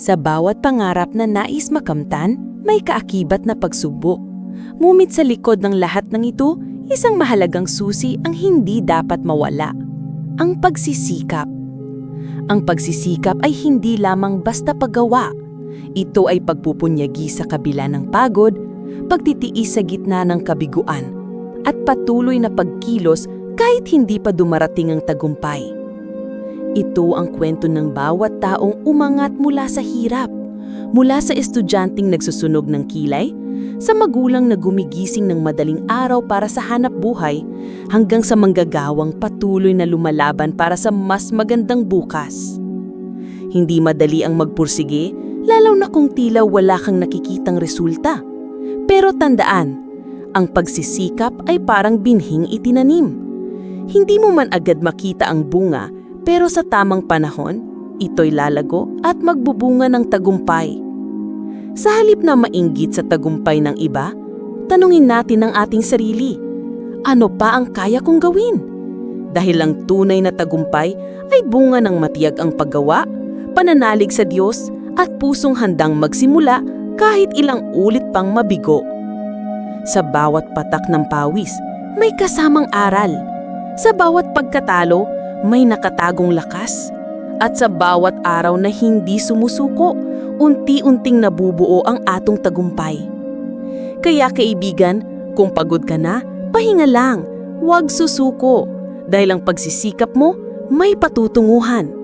Sa bawat pangarap na nais makamtan, may kaakibat na pagsubok. Ngunit sa likod ng lahat ng ito, isang mahalagang susi ang hindi dapat mawala. Ang pagsisikap. Ang pagsisikap ay hindi lamang basta paggawa. Ito ay pagpupunyagi sa kabila ng pagod, pagtitiis sa gitna ng kabiguan, at patuloy na pagkilos kahit hindi pa dumarating ang tagumpay. Ito ang kwento ng bawat taong umangat mula sa hirap, mula sa estudyanteng nagsusunog ng kilay, sa magulang na gumigising ng madaling araw para sa hanap buhay, hanggang sa manggagawang patuloy na lumalaban para sa mas magandang bukas. Hindi madali ang magpursige, lalo na kung tila wala kang nakikitang resulta. Pero tandaan, ang pagsisikap ay parang binhing itinanim. Hindi mo man agad makita ang bunga, pero sa tamang panahon, ito'y lalago at magbubunga ng tagumpay. Sa halip na mainggit sa tagumpay ng iba, tanungin natin ang ating sarili, ano pa ang kaya kong gawin? Dahil ang tunay na tagumpay ay bunga ng matiyag ang paggawa, pananalig sa Diyos at pusong handang magsimula kahit ilang ulit pang mabigo. Sa bawat patak ng pawis, may kasamang aral. Sa bawat pagkatalo, may nakatagong lakas. At sa bawat araw na hindi sumusuko, unti-unting nabubuo ang atong tagumpay. Kaya kaibigan, kung pagod ka na, pahinga lang, huwag susuko. Dahil ang pagsisikap mo, may patutunguhan.